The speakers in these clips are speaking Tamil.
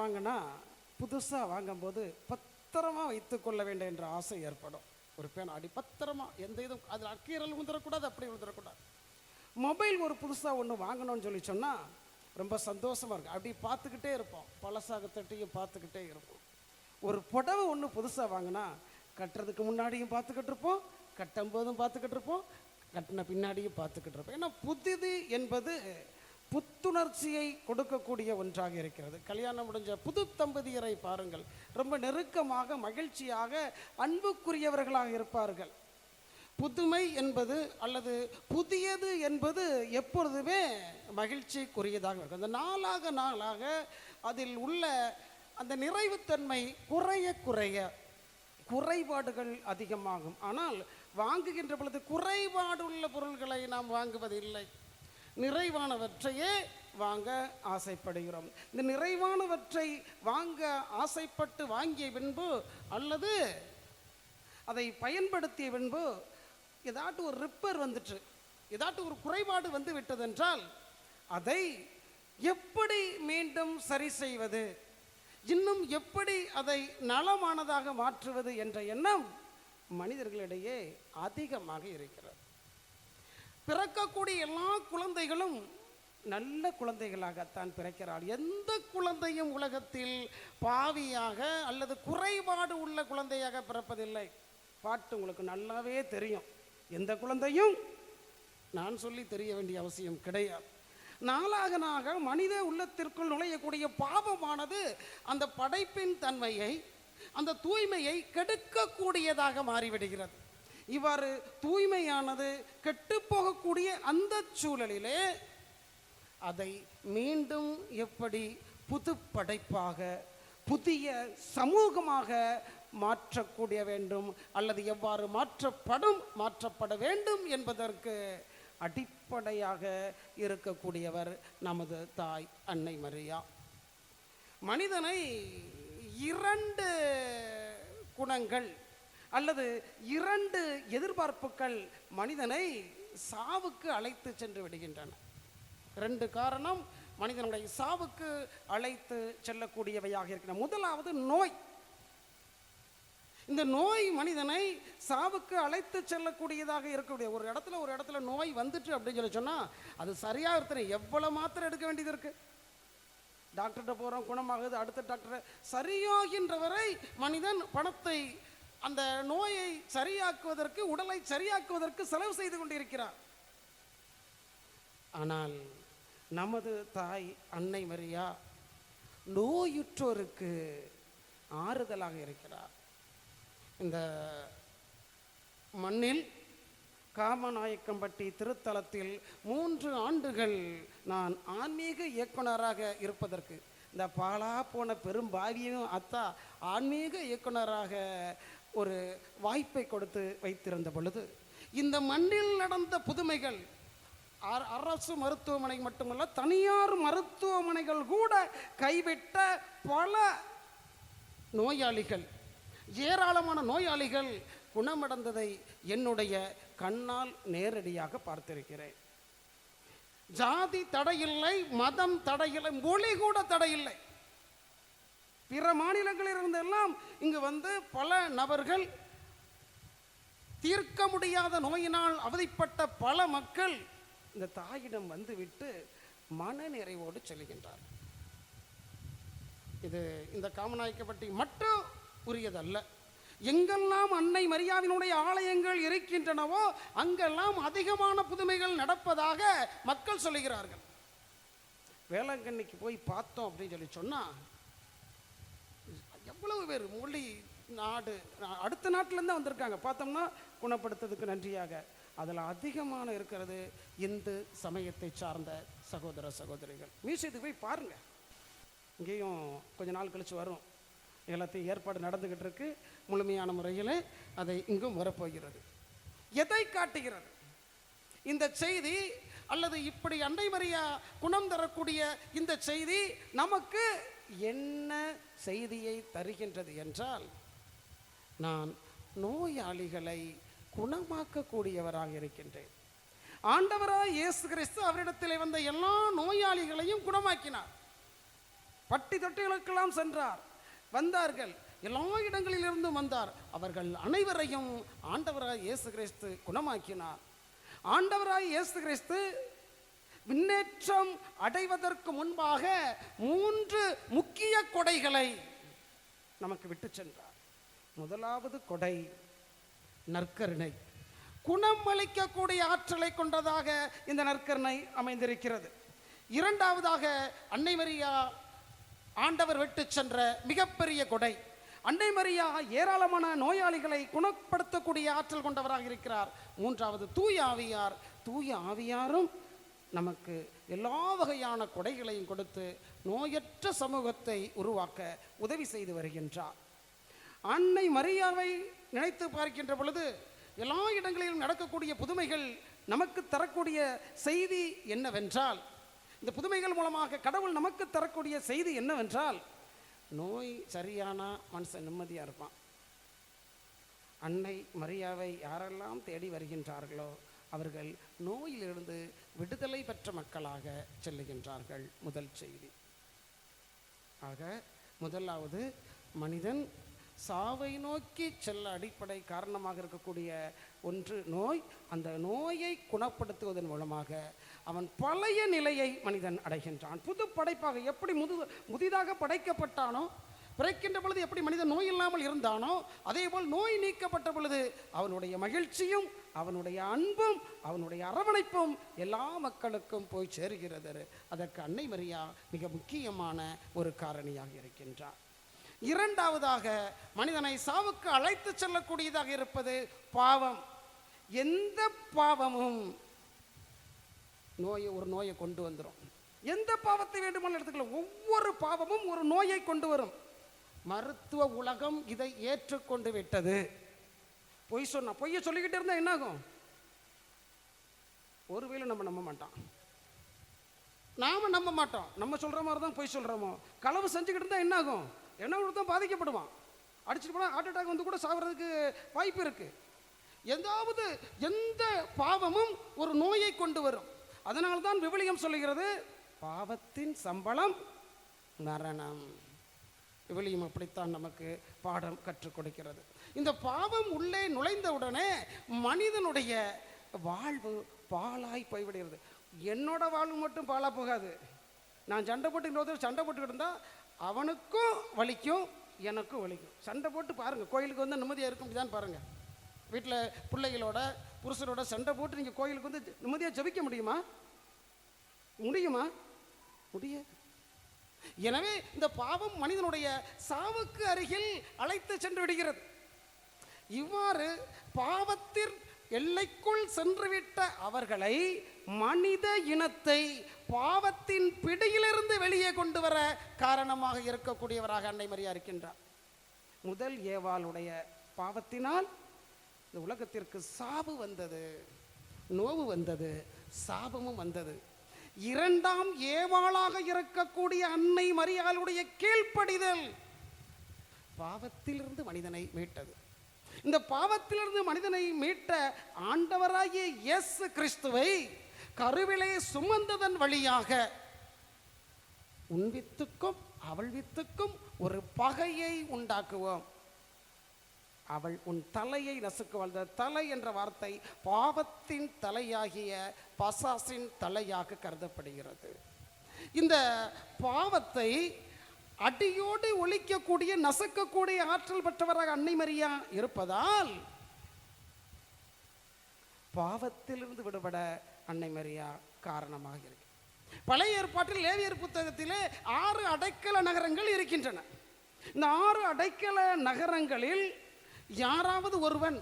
வாங்கினா புதுசாக வாங்கும்போது பத்திரமா வைத்துக்கொள்ள வேண்டும் என்ற ஆசை ஏற்படும். ஒரு பேனா அடி பத்திரமா எந்த இதுவும் அதில் அக்கீரல் விழுந்துடக்கூடாது அப்படி விழுந்துடக்கூடாது மொபைல் ஒரு புதுசாக ஒன்று வாங்கணும்னு சொல்லி சொன்னால் ரொம்ப சந்தோஷமாக இருக்கும். அப்படி பார்த்துக்கிட்டே இருப்போம். பழசாக தட்டியும் பார்த்துக்கிட்டே இருப்போம். ஒரு புடவை ஒன்று புதுசாக வாங்கினா கட்டுறதுக்கு முன்னாடியும் பார்த்துக்கிட்டு இருப்போம் கட்டும் போதும் பார்த்துக்கிட்டு இருப்போம் கட்டின பின்னாடியும் பார்த்துக்கிட்டு இருப்போம். ஏன்னா புதிது என்பது புத்துணர்ச்சியை கொடுக்கக்கூடிய ஒன்றாக இருக்கிறது. கல்யாணம் முடிஞ்ச புது தம்பதியரை பாருங்கள். ரொம்ப நெருக்கமாக மகிழ்ச்சியாக அன்புக்குரியவர்களாக இருப்பார்கள். புதுமை என்பது அல்லது புதியது என்பது எப்பொழுதுமே மகிழ்ச்சிக்குரியதாக இருக்கும். அந்த நாளாக நாளாக அதில் உள்ள அந்த நிறைவுத்தன்மை குறைய குறைய குறைபாடுகள் அதிகமாகும். ஆனால் வாங்குகின்ற பொழுது குறைபாடுள்ள பொருள்களை நாம் வாங்குவதில்லை. நிறைவானவற்றையே வாங்க ஆசைப்படுகிறோம். இந்த நிறைவானவற்றை வாங்க ஆசைப்பட்டு வாங்கிய பின்பு அல்லது அதை பயன்படுத்திய பின்பு ஏதாட்டு ஒரு ரிப்பேர் வந்துட்டு ஏதாட்டு ஒரு குறைபாடு வந்து விட்டதென்றால் அதை எப்படி மீண்டும் சரி செய்வது இன்னும் எப்படி அதை நலமானதாக மாற்றுவது என்ற எண்ணம் மனிதர்களிடையே அதிகமாக இருக்கிறது. பிறக்கக்கூடிய எல்லா குழந்தைகளும் நல்ல குழந்தைகளாகத்தான் பிறக்கிறார் எந்த குழந்தையும் உலகத்தில் பாவியாக அல்லது குறைபாடு உள்ள குழந்தையாக பிறப்பதில்லை. பாட்டு உங்களுக்கு நல்லாவே தெரியும். எந்த குழந்தையும் நான் சொல்லி தெரிய வேண்டிய அவசியம் கிடையாது. நாளாக நாக மனித உள்ளத்திற்குள் நுழையக்கூடிய பாவமானது அந்த படைப்பின் தன்மையை அந்த தூய்மையை கெடுக்கக்கூடியதாக மாறிவிடுகிறது. இவ்வாறு தூய்மையானது கெட்டுப்போகக்கூடிய அந்த சூழலிலே அதை மீண்டும் எப்படி புது படைப்பாக புதிய சமூகமாக மாற்றக்கூடிய வேண்டும் அல்லது எவ்வாறு மாற்றப்படும் மாற்றப்பட வேண்டும் என்பதற்கு அடிப்படையாக இருக்கக்கூடியவர் நமது தாய் அன்னை மரியா. மனிதனை இரண்டு குணங்கள் அல்லது இரண்டு எதிர்பார்ப்புகள் மனிதனை சாவுக்கு அழைத்து சென்று விடுகின்றன. ரெண்டு காரணம் மனிதனுடைய சாவுக்கு அழைத்து செல்லக்கூடியவையாக இருக்கின்றன. முதலாவது நோய். இந்த நோய் மனிதனை சாவுக்கு அழைத்து செல்லக்கூடியதாக இருக்கக்கூடிய ஒரு இடத்துல ஒரு இடத்துல நோய் வந்துட்டு அப்படின்னு சொல்லி சொன்னால் அது சரியாக இருக்கிற எவ்வளோ மாத்திரை எடுக்க வேண்டியது இருக்குது டாக்டர்கிட்ட போகிறோம் குணமாகுது அடுத்த டாக்டர். சரியாகின்ற வரை மனிதன் பணத்தை அந்த நோயை சரியாக்குவதற்கு உடலை சரியாக்குவதற்கு செலவு செய்து கொண்டிருக்கிறார். ஆனால் நமது தாய் அன்னை மரியா நோயுற்றோருக்கு ஆறுதலாக இருக்கிறார். இந்த மண்ணில் காமநாயக்கம்பட்டி திருத்தலத்தில் மூன்று ஆண்டுகள் நான் ஆன்மீக இயக்குனராக இருப்பதற்கு இந்த பாலா போன பெரும் பாவியும் அத்தா ஆன்மீக இயக்குனராக ஒரு வாய்ப்பை கொடுத்து வைத்திருந்த பொழுது இந்த மண்ணில் நடந்த புதுமைகள் அரசு மருத்துவமனை மட்டுமல்ல தனியார் மருத்துவமனைகள் கூட கைவிட்ட பல நோயாளிகள் ஏராளமான நோயாளிகள் குணமடைந்ததை என்னுடைய கண்ணால் நேரடியாக பார்த்திருக்கிறேன். ஜாதி தடையில்லை மதம் தடையில்லை மொழி கூட தடையில்லை. பிற மாநிலங்களில் இருந்தெல்லாம் இங்கு வந்து பல நபர்கள் தீர்க்க முடியாத நோயினால் அவதிப்பட்ட பல மக்கள் இந்த தாயிடம் வந்துவிட்டு மன நிறைவோடு செல்கின்றார் இது இந்த காமநாயக்கப்பட்டி மட்டும் உரியதல்ல. எங்கெல்லாம் அன்னை மரியாவினுடைய ஆலயங்கள் இருக்கின்றனவோ அங்கெல்லாம் அதிகமான புதுமைகள் நடப்பதாக மக்கள் சொல்லுகிறார்கள். வேளாங்கண்ணிக்கு போய் பார்த்தோம் அப்படின்னு சொல்லி சொன்னால் இவ்வளவு பேர் மொழி நாடு அடுத்த நாட்டிலேருந்து வந்திருக்காங்க. பார்த்தோம்னா குணப்படுத்துறதுக்கு நன்றியாக. அதில் அதிகமான இருக்கிறது இந்து சமயத்தை சார்ந்த சகோதர சகோதரிகள். மியூசியத்துக்கு போய் பாருங்கள் இங்கேயும் கொஞ்ச நாள் கழித்து வரும். எல்லாத்தையும் ஏற்பாடு நடந்துக்கிட்டு இருக்கு. முழுமையான முறையில் அதை இங்கும் வரப்போகிறது. எதை காட்டுகிறது? இந்த செய்தி அல்லது இப்படி அன்னை மரியா குணம் தரக்கூடிய இந்த செய்தி நமக்கு என்ன செய்தியை தருகின்றது என்றால் நான் நோயாளிகளை குணமாக்கக்கூடியவராக இருக்கின்றேன். ஆண்டவராக இயேசு கிறிஸ்து அவரிடத்தில் வந்த எல்லா நோயாளிகளையும் குணமாக்கினார். பட்டி தொட்டிகளுக்கெல்லாம் சென்றார். வந்தார்கள். எல்லா இடங்களிலிருந்தும் வந்தார். அவர்கள் அனைவரையும் ஆண்டவராக இயேசு கிறிஸ்து குணமாக்கினார். ஆண்டவராய் இயேசு கிறிஸ்து முன்னேற்றம் அடைவதற்கு முன்பாக மூன்று முக்கிய கொடைகளை நமக்கு விட்டு சென்றார். முதலாவது கொடை நற்கருணை. குணம் அளிக்கக்கூடிய ஆற்றலை கொண்டதாக இந்த நற்கருணை அமைந்திருக்கிறது. இரண்டாவதாக அன்னை மரியா ஆண்டவர் விட்டு சென்ற மிகப்பெரிய கொடை. அன்னை மரியா ஏராளமான நோயாளிகளை குணப்படுத்தக்கூடிய ஆற்றல் கொண்டவராக இருக்கிறார். மூன்றாவது தூய ஆவியார். தூய ஆவியாரும் நமக்கு எல்லா வகையான கொடைகளையும் கொடுத்து நோயற்ற சமூகத்தை உருவாக்க உதவி செய்து வருகின்றார். அன்னை மரியாவை நினைத்து பார்க்கின்ற பொழுது எல்லா இடங்களிலும் நடக்கக்கூடிய புதுமைகள் நமக்கு தரக்கூடிய செய்தி என்னவென்றால் இந்த புதுமைகள் மூலமாக கடவுள் நமக்கு தரக்கூடிய செய்தி என்னவென்றால் நோய் சரியானா மனுஷன் நிம்மதியாக இருப்பான். அன்னை மரியாவை யாரெல்லாம் தேடி வருகின்றார்களோ அவர்கள் நோயிலிருந்து விடுதலை பெற்ற மக்களாக செல்லுகின்றார்கள். முதல் செய்தி. ஆக முதலாவது மனிதன் சாவை நோக்கி செல்ல அடிப்படை காரணமாக இருக்கக்கூடிய ஒன்று நோய். அந்த நோயை குணப்படுத்துவதன் மூலமாக அவன் பழைய நிலையை மனிதன் அடைகின்றான். புது படைப்பாக எப்படி முது முதிதாக படைக்கப்பட்டானோ பிறக்கின்ற பொழுது எப்படி மனிதன் நோய் இல்லாமல் இருந்தானோ அதே போல் நோய் நீக்கப்பட்ட பொழுது அவனுடைய மகிழ்ச்சியும் அவனுடைய அன்பும் அவனுடைய அரவணைப்பும் எல்லா மக்களுக்கும் போய் சேருகிறது அதற்கு அன்னை மரியா மிக முக்கியமான ஒரு காரணியாக இருக்கின்றார். இரண்டாவதாக மனிதனை சாவுக்கு அழைத்து செல்லக்கூடியதாக இருப்பது பாவம். எந்த பாவமும் நோயை ஒரு நோயை கொண்டு வந்துடும் எந்த பாவத்தை வேண்டுமானாலும் எடுத்துக்கலாம். ஒவ்வொரு பாவமும் ஒரு நோயை கொண்டு வரும். மருத்துவ உலகம் இதை ஏற்றுக்கொண்டு விட்டது. பொய் சொன்னா பொய்யை சொல்லிக்கிட்டே இருந்தா என்ன ஆகும் ஒருவேளை நம்ம நம்ப மாட்டோம். நாம நம்ப மாட்டோம். நம்ம சொல்ற மாதிரி தான் பொய் சொல்றோமோ? களவு செஞ்சுக்கிட்டு இருந்தா என்ன ஆகும் என்ன தான் பாதிக்கப்படுவான். அடிச்சுட்டு போனால் ஹார்ட் அட்டாக் வந்து கூட சாகிறதுக்கு வாய்ப்பு இருக்கு. எந்தாவது எந்த பாவமும் ஒரு நோயை கொண்டு வரும். அதனால தான் விவிலியம் சொல்லுகிறது பாவத்தின் சம்பளம் மரணம். விவிலியம் அப்படித்தான் நமக்கு பாடம் கற்றுக் கொடுக்கிறது. இந்த பாவம் உள்ளே நுழைந்தவுடனே மனிதனுடைய வாழ்வு பாலாய் போய்விடுகிறது. என்னோட வாழ்வு மட்டும் பாலாக போகாது. நான் சண்டை போட்டு சண்டை போட்டுக்கிட்டு இருந்தால் அவனுக்கும் வலிக்கும் எனக்கும் வலிக்கும். சண்டை போட்டு பாருங்க கோயிலுக்கு வந்து நிம்மதியாக இருக்கும் தான் பாருங்க. வீட்டில் பிள்ளைகளோட புருஷரோட சண்டை போட்டு நீங்கள் கோயிலுக்கு வந்து நிம்மதியாக ஜபிக்க முடியுமா? முடியுமா? முடியாது. எனவே இந்த பாவம் மனிதனுடைய சாவுக்கு அருகில் அழைத்து சென்று விடுகிறது. இவ்வாறு பாவத்தின் எல்லைக்குள் சென்றுவிட்ட அவர்களை மனித இனத்தை பாவத்தின் பிடியிலிருந்து வெளியே கொண்டு வர காரணமாக இருக்கக்கூடியவராக அன்னை மரியா இருக்கின்றார். முதல் ஏவாளுடைய பாவத்தினால் இந்த உலகத்திற்கு சாவு வந்தது நோவு வந்தது சாபமும் வந்தது. இரண்டாம் ஏவாளாக இருக்கக்கூடிய அன்னை மரியாளுடைய கீழ்ப்படிதல் பாவத்திலிருந்து மனிதனை மீட்டது. இந்த பாவத்திலிருந்து மனிதனை மீட்ட ஆண்டவராகிய இயேசு கிறிஸ்துவை கருவிலே சுமந்ததன் வழியாக உன் வித்துக்கும் அவள் வித்துக்கும் ஒரு பகையை உண்டாக்குவோம். அவள் உன் தலையை நசுக்குவாள் தலை என்ற வார்த்தை பாவத்தின் தலையாகிய பசாசின் தலையாக கருதப்படுகிறது. இந்த பாவத்தை அடியோடு ஒழிக்கக்கூடிய நசுக்கக்கூடிய ஆற்றல் பெற்றவராக அன்னை மரியா இருப்பதால் பாவத்திலிருந்து விடுபட அன்னை மரியா காரணமாக இருக்கு. பழைய ஏற்பாட்டில் லேவியர் புத்தகத்திலே ஆறு அடைக்கல நகரங்கள் இருக்கின்றன. இந்த ஆறு அடைக்கல நகரங்களில் யாராவது ஒருவன்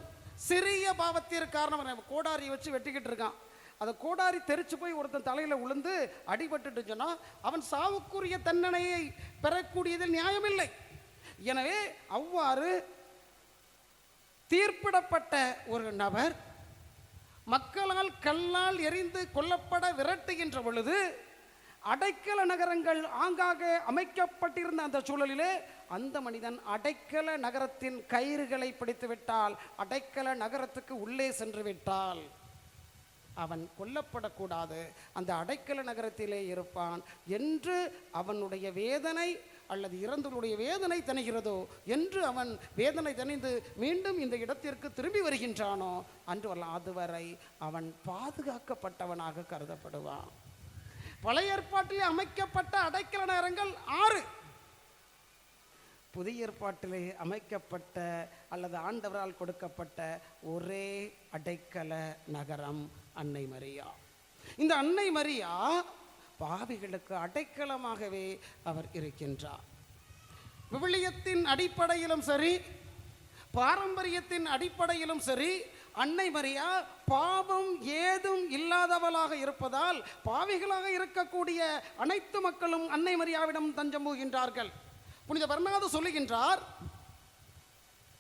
சிறிய பாவத்திற்கு காரணம். கோடாரியை வச்சு வெட்டிக்கிட்டு இருக்கான். அந்த கோடாரி தெரிச்சு போய் ஒருத்தன் தலையில் உளுந்து அடிபட்டுட்டு சொன்னால் அவன் சாவுக்குரிய தண்டனையை பெறக்கூடியதில் நியாயமில்லை. எனவே அவ்வாறு தீர்ப்பிடப்பட்ட ஒரு நபர் மக்களால் கல்லால் எரிந்து கொல்லப்பட விரட்டுகின்ற பொழுது அடைக்கல நகரங்கள் ஆங்காக அமைக்கப்பட்டிருந்த அந்த சூழலிலே அந்த மனிதன் அடைக்கல நகரத்தின் கயிறுகளை பிடித்து விட்டால் அடைக்கல நகரத்துக்கு உள்ளே சென்று விட்டால் அவன் கொல்லப்படக்கூடாது. அந்த அடைக்கல நகரத்திலே இருப்பான். என்று அவனுடைய வேதனை அல்லது இறந்தவனுடைய வேதனை தணிகிறதோ என்று அவன் வேதனை தணிந்து மீண்டும் இந்த இடத்திற்கு திரும்பி வருகின்றானோ அன்று வரலாம் அதுவரை அவன் பாதுகாக்கப்பட்டவனாக கருதப்படுவான். பழைய ஏற்பாட்டிலே அமைக்கப்பட்ட அடைக்கல நகரங்கள் ஆறு. புதிய ஏற்பாட்டிலே அமைக்கப்பட்ட அல்லது ஆண்டவரால் கொடுக்கப்பட்ட ஒரே அடைக்கல நகரம் அன்னை மரியா. இந்த அன்னை மரியா பாவிகளுக்கு அடைக்கலமாகவே அவர் இருக்கின்றார். விவிலியத்தின் அடிப்படையிலும் சரி பாரம்பரியத்தின் அடிப்படையிலும் சரி அன்னை மரியா பாவம் ஏதும் இல்லாதவளாக இருப்பதால் பாவிகளாக இருக்கக்கூடிய அனைத்து மக்களும் அன்னை மரியாவிடம் தஞ்சம் போகின்றார்கள் புனித பர்ணாது சொல்லுகின்றார்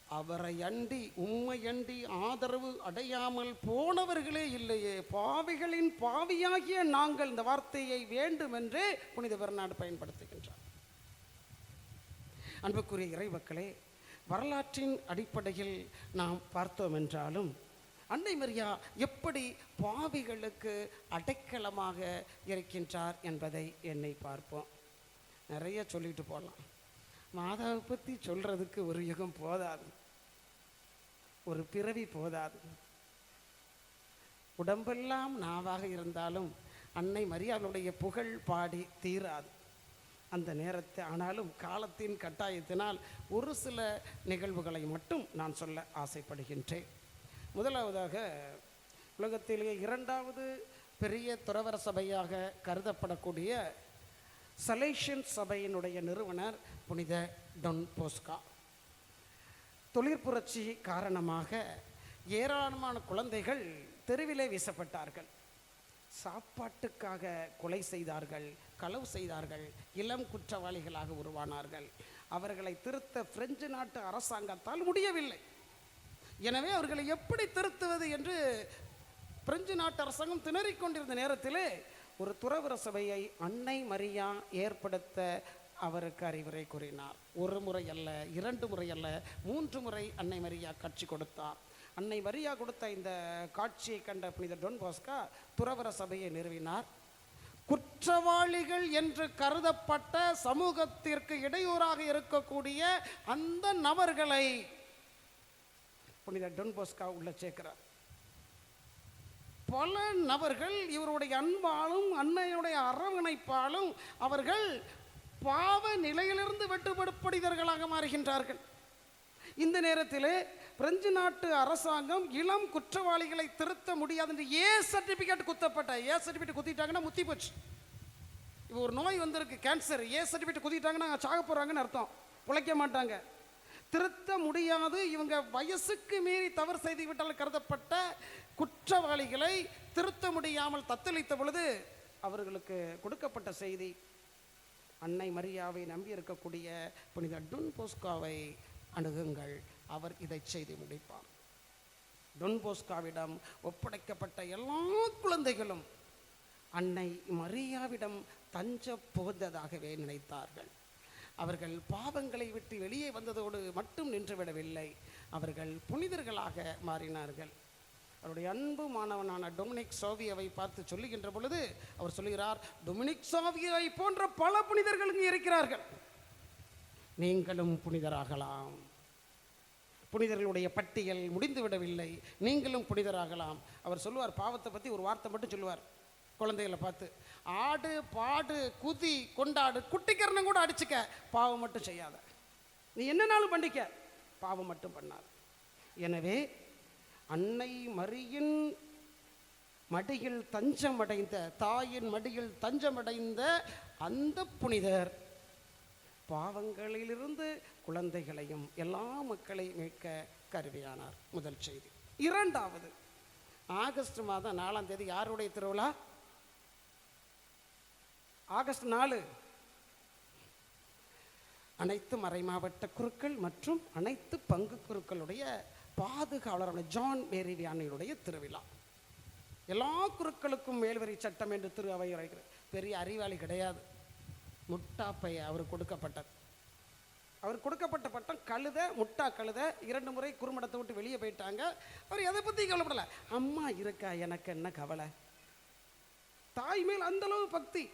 அவரை அண்டி உண்மை அண்டி ஆதரவு அடையாமல் போனவர்களே இல்லையே. பாவிகளின் பாவியாகிய நாங்கள் இந்த வார்த்தையை வேண்டுமென்றே புனித பெருநாடு பயன்படுத்துகின்றார். அன்புக்குரிய இறைமக்களே வரலாற்றின் அடிப்படையில் நாம் பார்த்தோம் என்றாலும் அன்னை மரியா எப்படி பாவிகளுக்கு அடைக்கலமாக இருக்கின்றார் என்பதை என்னை பார்ப்போம். நிறைய சொல்லிட்டு போகலாம் மாதாவை பற்றி சொல்கிறதுக்கு ஒரு யுகம் போதாது. ஒரு பிறவி போதாது. உடம்பெல்லாம் நாவாக இருந்தாலும் அன்னை மரியாளுடைய புகழ் பாடி தீராது. அந்த நேரத்தை ஆனாலும் காலத்தின் கட்டாயத்தினால் ஒரு சில நிகழ்வுகளை மட்டும் நான் சொல்ல ஆசைப்படுகின்றேன். முதலாவதாக உலகத்திலேயே இரண்டாவது பெரிய துறவர சபையாக கருதப்படக்கூடிய சலேஷன் சபையினுடைய நிறுவனர் புனித டொன் போஸ்கா. தொழிற்புரட்சி காரணமாக ஏராளமான குழந்தைகள் தெருவிலே வீசப்பட்டார்கள். சாப்பாட்டுக்காக கொலை செய்தார்கள் களவு செய்தார்கள் இளம் குற்றவாளிகளாக உருவானார்கள். அவர்களை திருத்த பிரெஞ்சு நாட்டு அரசாங்கத்தால் முடியவில்லை. எனவே அவர்களை எப்படி திருத்துவது என்று பிரெஞ்சு நாட்டு அரசாங்கம் திணறிக் கொண்டிருந்த நேரத்திலே ஒரு துறவர சபையை அன்னை மரியா ஏற்படுத்த அவருக்கு அறிவுரை கூறினார். ஒரு முறை அல்ல இரண்டு முறை அல்ல மூன்று முறை அன்னை மரியா கட்சி கொடுத்தார். அன்னை மரியா கொடுத்த இந்த காட்சியை கண்ட புனித டொன் பாஸ்கா துறவர சபையை நிறுவினார். குற்றவாளிகள் என்று கருதப்பட்ட சமூகத்திற்கு இடையூறாக இருக்கக்கூடிய அந்த நபர்களை புனித டொன் போஸ்கா உள்ள சேர்க்கிறார். பல நபர்கள் இவருடைய அன்பாலும் அன்னையுடைய அரவணைப்பாலும் அவர்கள் பாவ நிலையிலிருந்து வெட்டுப்படுப்படுதர்களாக மாறுகின்றார்கள். இந்த நேரத்தில் பிரெஞ்சு நாட்டு அரசாங்கம் இளம் குற்றவாளிகளை திருத்த முடியாது என்று ஏ சர்டிபிகேட் குத்தப்பட்ட. ஏ சர்டிபிகேட் குத்திட்டாங்கன்னா முத்தி போச்சு. இப்போ ஒரு நோய் வந்திருக்கு கேன்சர். ஏ சர்டிஃபிகேட் குத்திட்டாங்கன்னா சாக போகிறாங்கன்னு அர்த்தம். உழைக்க மாட்டாங்க. திருத்த முடியாது. இவங்க வயசுக்கு மீறி தவறு செய்து விட்டால் கருதப்பட்ட குற்றவாளிகளை திருத்த முடியாமல் தத்தளித்த பொழுது அவர்களுக்கு கொடுக்கப்பட்ட செய்தி அன்னை மரியாவை நம்பி இருக்கக்கூடிய புனித டுன் போஸ்காவை அணுகுங்கள். அவர் இதை செய்து முடிப்பார். டொன்போஸ்காவிடம் ஒப்படைக்கப்பட்ட எல்லா குழந்தைகளும் அன்னை மரியாவிடம் தஞ்ச புகுந்ததாகவே நினைத்தார்கள். அவர்கள் பாவங்களை விட்டு வெளியே வந்ததோடு மட்டும் நின்றுவிடவில்லை. அவர்கள் புனிதர்களாக மாறினார்கள். அவருடைய அன்பு மாணவனான டொமினிக் சோவியவை பார்த்து சொல்லுகின்ற பொழுது அவர் சொல்லுகிறார் டொமினிக் சோவியை போன்ற பல புனிதர்கள் இங்கு இருக்கிறார்கள். நீங்களும் புனிதராகலாம். புனிதர்களுடைய பட்டியல் முடிந்து விடவில்லை நீங்களும் புனிதராகலாம். அவர் சொல்லுவார் பாவத்தை பற்றி ஒரு வார்த்தை மட்டும் சொல்லுவார் குழந்தைகளை பார்த்து. ஆடு பாடு குதி கொண்டாடு குட்டிக்கரணம் கூட அடிச்சுக்க பாவம் மட்டும் செய்யாத. நீ என்னனாலும் பண்ணிக்க பாவம் மட்டும் பண்ணாத. எனவே அன்னை மரியின் மடியில் தஞ்சமடைந்த தாயின் மடியில் தஞ்சமடைந்த அந்த புனிதர் பாவங்களிலிருந்து குழந்தைகளையும் எல்லா மக்களையும் மீட்க கருவியானார் முதல் செய்தி. இரண்டாவது ஆகஸ்ட் மாதம் நாலாம் தேதி யாருடைய திருவிழா? ஆகஸ்ட் நாலு. அனைத்து மறைமாவட்ட குருக்கள் மற்றும் அனைத்து பங்கு குருக்களுடைய பாதுகாவலரான ஜான் மேரி வியானியுடைய திருவிழா. எல்லா குருக்களுக்கும் மேல்வரி சட்டம் என்று திரு அவை உரைக்கிறது பெரிய அறிவாளி கிடையாது. முட்டாப்பை அவர் கொடுக்கப்பட்டது. அவர் கொடுக்கப்பட்ட பட்டம் கழுத முட்டா கழுத இரண்டு முறை குறுமடத்தை விட்டு வெளியே போயிட்டாங்க. அவர் எதை பற்றி கவலைப்படல? அம்மா இருக்கா எனக்கு என்ன கவலை? தாய் மேல் அந்த அளவு பக்தி.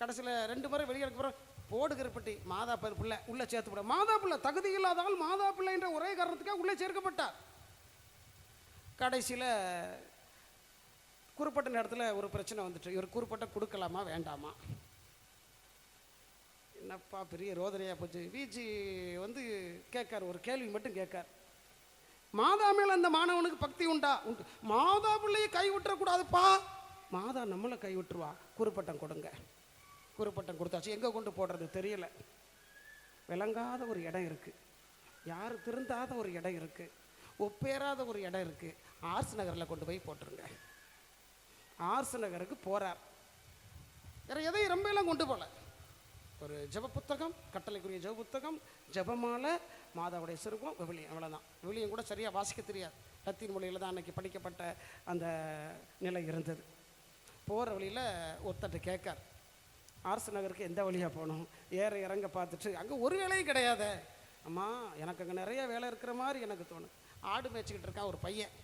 கடைசியில் ரெண்டு முறை வெளியே அப்புறம் போடுகிறப்பட்டி மாதா பிள்ளை உள்ளே சேர்த்து விட மாதா பிள்ளை தகுதி இல்லாதால் மாதா பிள்ளை என்ற ஒரே காரணத்துக்காக உள்ளே சேர்க்கப்பட்டார். கடைசியில் குறிப்பிட்ட நேரத்தில் ஒரு பிரச்சனை வந்துட்டு இவர் குறிப்பிட்ட கொடுக்கலாமா வேண்டாமா? என்னப்பா பெரிய ரோதனையாக போச்சு. விஜி வந்து கேட்கார் ஒரு கேள்வி மட்டும் கேட்கார். மாதா மேல அந்த மாணவனுக்கு பக்தி உண்டா? உண்டு. மாதா பிள்ளையை கை விட்டுறக்கூடாதுப்பா. மாதா நம்மளை கை விட்டுருவா. குறுப்பட்டம் கொடுங்க. குறுப்பட்டம் கொடுத்தாச்சு. எங்கே கொண்டு போடுறது தெரியல. விளங்காத ஒரு இடம் இருக்குது யார் திருந்தாத ஒரு இடம் இருக்குது ஒப்பேறாத ஒரு இடம் இருக்குது ஆர்ஸ் நகரில் கொண்டு போய் போட்டுருங்க. ஆர்ஸ் நகருக்கு போகிறார் வேற எதையும் ரொம்ப எல்லாம் கொண்டு போகல ஒரு ஜெப புத்தகம் கட்டளைக்குரிய ஜப புத்தகம் ஜெபமாலை மாதாவுடைய சிறுவம் விவிலியம் அவ்வளோதான் விவிலியம் கூட சரியாக வாசிக்க தெரியாது. லத்தீன் மொழியில் தான் அன்னைக்கு படிக்கப்பட்ட அந்த நிலை இருந்தது. போகிற வழியில் ஒருத்தட்டு கேட்கார். ஆர்சு நகருக்கு எந்த வழியாக போகணும்? ஏற இறங்க பார்த்துட்டு அங்கே ஒரு வேலையும் கிடையாதே. அம்மா எனக்கு அங்கே நிறைய வேலை இருக்கிற மாதிரி எனக்கு தோணும் ஆடு மேய்ச்சிக்கிட்டு இருக்கான் ஒரு பையன்.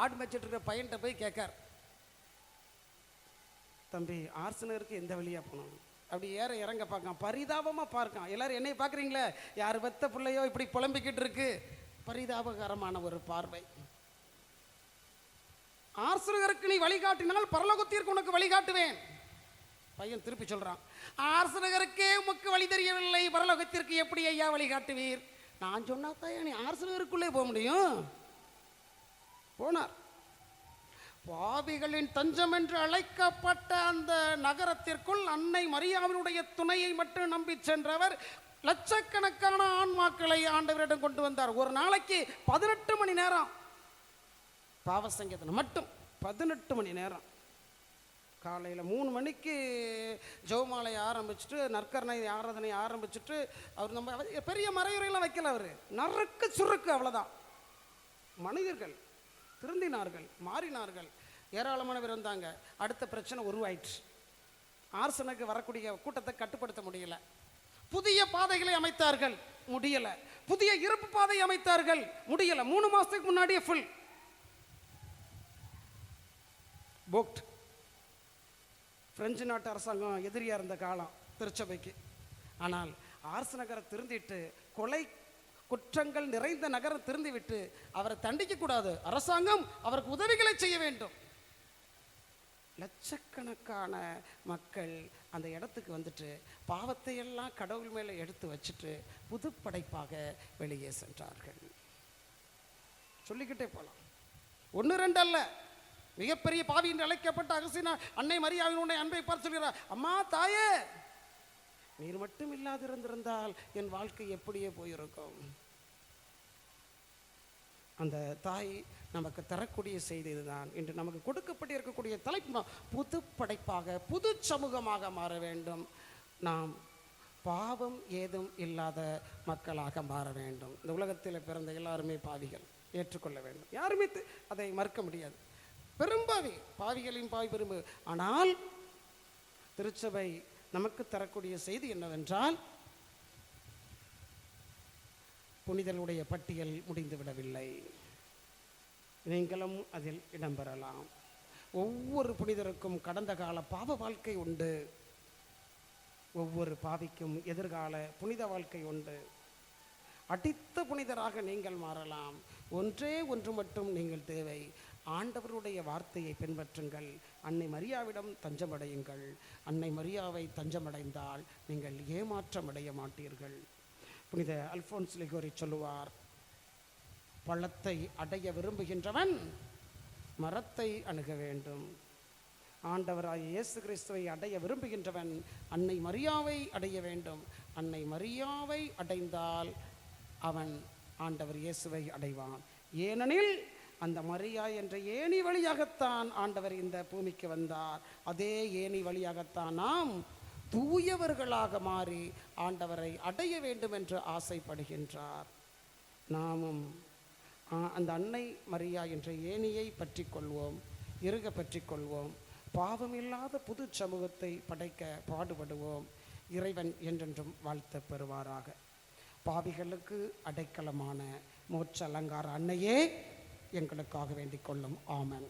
ஆடு மேய்ச்சிட்டு இருக்கிற பையன்கிட்ட போய் கேட்கார். தம்பி ஆர்சனருக்கு எந்த வழியாக போகணும்? அப்படி ஏற இறங்க பார்க்கான். பரிதாபமாக பார்க்கான். எல்லாரும் என்னை பார்க்குறீங்களே? யார் வெத்த பிள்ளையோ இப்படி புலம்பிக்கிட்டு இருக்கு? பரிதாபகரமான ஒரு பார்வை. ஆர்சனகருக்கு நீ வழிகாட்டினால் பரலோகத்திற்கு உனக்கு வழிகாட்டுவேன். பையன் திருப்பி சொல்றான். ஆர்சனகருக்கே உமக்கு வழி தெரியவில்லை. பரலோகத்திற்கு எப்படி ஐயா வழிகாட்டுவீர்? நான் சொன்னா தான் நீ ஆர்சனகருக்குள்ளே போக முடியும். போனார். பாவிகளின் தஞ்சம் என்று அழைக்கப்பட்ட அந்த நகரத்திற்குள் அன்னை மரியாவினுடைய துணையை மட்டும் நம்பி சென்றவர் லட்சக்கணக்கான ஆன்மாக்களை ஆண்டவரிடம் கொண்டு வந்தார். ஒரு நாளைக்கு பதினெட்டு மணி நேரம். பாவசங்கீதனம் மட்டும். பதினெட்டு மணி நேரம். காலையில் மூணு மணிக்கு ஜெவமாலையை ஆரம்பிச்சுட்டு நற்கரணை ஆராதனை ஆரம்பிச்சுட்டு அவர் நம்ம பெரிய மறையுறையெல்லாம் வைக்கல அவர். நறுக்கு சுருக்கு அவ்வளோதான் மனிதர்கள். திருந்தினார்கள் மாறினார்கள். ஏராளமானவர் வந்தாங்க அடுத்த பிரச்சனை உருவாயிற்று ஆர்சனுக்கு வரக்கூடிய கூட்டத்தை கட்டுப்படுத்த முடியல. புதிய பாதைகளை அமைத்தார்கள் முடியல. புதிய இருப்பு பாதை அமைத்தார்கள் முடியல. மூணு மாசத்துக்கு முன்னாடியே ஃபுல் போக்ட். பிரெஞ்சு நாட்டு அரசாங்கம் எதிரியா இருந்த காலம் திருச்சபைக்கு. ஆனால் ஆர்ஸ் நகரை திருந்திட்டு கொலை குற்றங்கள் நிறைந்த நகரம் திருந்திவிட்டு அவரை தண்டிக்கக்கூடாது. அரசாங்கம் அவருக்கு உதவிகளை செய்ய வேண்டும். லட்சக்கணக்கான மக்கள் அந்த இடத்துக்கு வந்துட்டு பாவத்தை எல்லாம் கடவுள் மேலே எடுத்து வச்சுட்டு புதுப்படைப்பாக வெளியே சென்றார்கள். சொல்லிக்கிட்டே போகலாம் ஒன்று ரெண்டு அல்ல. மிகப்பெரிய பாவி என்று அழைக்கப்பட்ட அகசினா அன்னை மரியாவினுடைய அன்பை பார்த்து சொல்கிறார். அம்மா தாயே நீர் மட்டும் இல்லாதிருந்திருந்தால் என் வாழ்க்கை எப்படியே போயிருக்கும்? அந்த தாய் நமக்கு தரக்கூடிய செய்தி இதுதான். இன்று நமக்கு கொடுக்கப்பட்டு இருக்கக்கூடிய தலைப்பு புது படைப்பாக புது சமூகமாக மாற வேண்டும். நாம் பாவம் ஏதும் இல்லாத மக்களாக மாற வேண்டும். இந்த உலகத்தில் பிறந்த எல்லாருமே பாவிகள் ஏற்றுக்கொள்ள வேண்டும். யாருமே அதை மறுக்க முடியாது. பெரும்பாவி பாவிகளின் பாவி பெரும்பு. ஆனால் திருச்சபை நமக்கு தரக்கூடிய செய்தி என்னவென்றால் புனிதர்களுடைய பட்டியல் முடிந்துவிடவில்லை. நீங்களும் அதில் இடம்பெறலாம். ஒவ்வொரு புனிதருக்கும் கடந்த கால பாவ வாழ்க்கை உண்டு. ஒவ்வொரு பாவிக்கும் எதிர்கால புனித வாழ்க்கை உண்டு. அடித்த புனிதராக நீங்கள் மாறலாம். ஒன்றே ஒன்று மட்டும் நீங்கள் தேவை. ஆண்டவருடைய வார்த்தையை பின்பற்றுங்கள். அன்னை மரியாவிடம் தஞ்சமடையுங்கள். அன்னை மரியாவை தஞ்சமடைந்தால் நீங்கள் ஏமாற்றமடைய மாட்டீர்கள். புனித அல்போன்ஸ் லிகோரி சொல்லுவார். பழத்தை அடைய விரும்புகின்றவன் மரத்தை அணுக வேண்டும். ஆண்டவராய் இயேசு கிறிஸ்துவை அடைய விரும்புகின்றவன் அன்னை மரியாவை அடைய வேண்டும். அன்னை மரியாவை அடைந்தால் அவன் ஆண்டவர் இயேசுவை அடைவான். ஏனெனில் அந்த மரியா என்ற ஏணி வழியாகத்தான் ஆண்டவர் இந்த பூமிக்கு வந்தார். அதே ஏணி வழியாகத்தான் நாம் தூயவர்களாக மாறி ஆண்டவரை அடைய வேண்டும் என்று ஆசைப்படுகின்றார். நாமும் அந்த அன்னை மரியா என்ற ஏணியை பற்றி கொள்வோம் இருக பற்றி கொள்வோம் பாவமில்லாத புது சமூகத்தை படைக்க பாடுபடுவோம். இறைவன் என்றென்றும் வாழ்த்து பெறுவாராக. பாவிகளுக்கு அடைக்கலமான மோட்ச அலங்கார அன்னையே எங்களுக்காக வேண்டிக் கொள்ளும். ஆமன்.